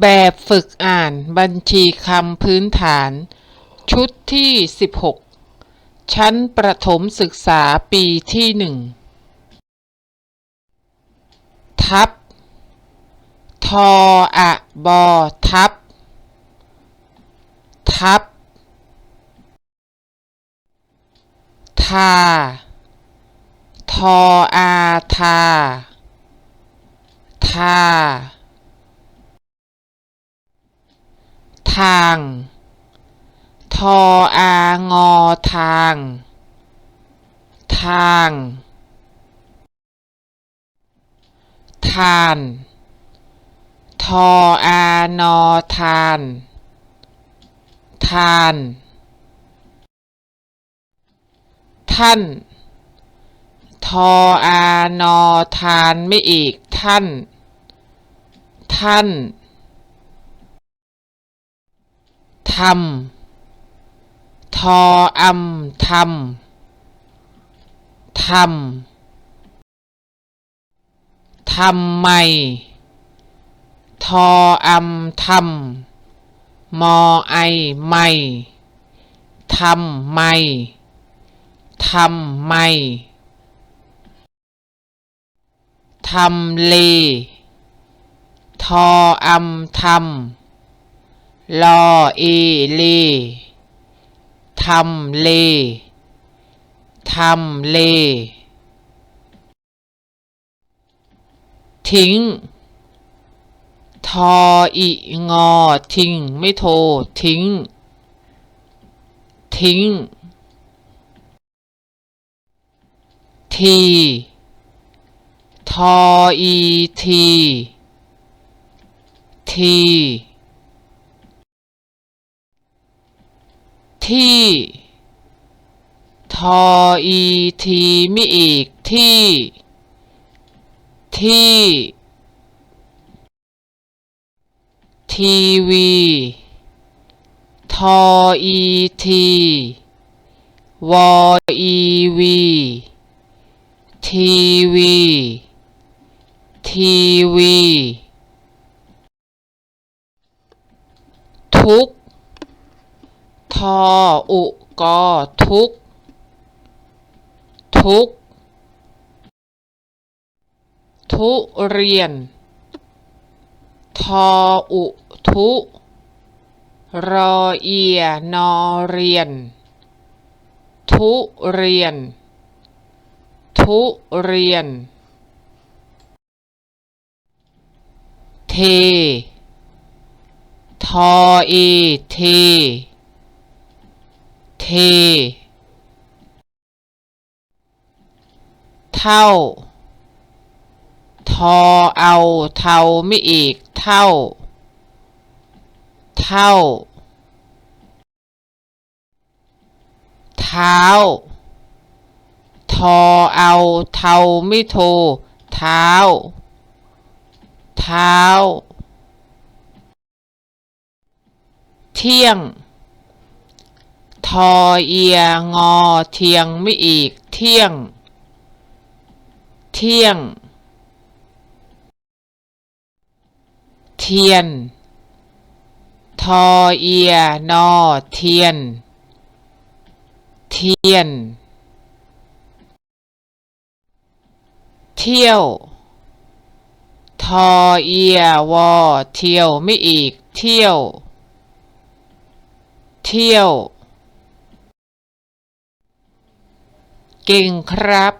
แบบฝึกอ่านบัญชีคำพื้นฐาน ชุดที่ 16 ชั้นประถมศึกษาปีที่หนึ่งทับ ทออะบอทับ ทับ ทา ทออาทา ทา ทาง ทออางอทาง ทาง ทาน ทออานอทาน ทาน ท่าน ทออานอทานไม่อีกท่าน ท่าน ทำทออำทำทำทำไม ทออำทำมอไอไม่ทำไม่ทำไม่ทำเล ทออำทำ ลออเลทำเลทำเล ทิ้ง ทออิงอ ทิ้ง ไม่โท ทิ้ง ทิ้ง ที ทออีที ที ที่ทออีทีไม่อีกที่ ที่ ทีวีทออีทีวออีวีทีวีทีวี ทุก ออุกอทุก ทุก ทุเรียน ทออุทุ รอเอียนอเรียน ทุเรียน ทุเรียน เท ทอเอเท เทเท่า ทอเอาเท่าไม่อีก เท่า เท่า เท้า ทอเอาเท่าไม่โท เท้า เท้า เที่ยง ทอเอียงอเทียงไม่อีก เที่ยง เที่ยง เทียน ทอเอียนอเทียน เทียน เที่ยว ทอเอียวอเที่ยวไม่อีก เที่ยว เที่ยว เก่งครับ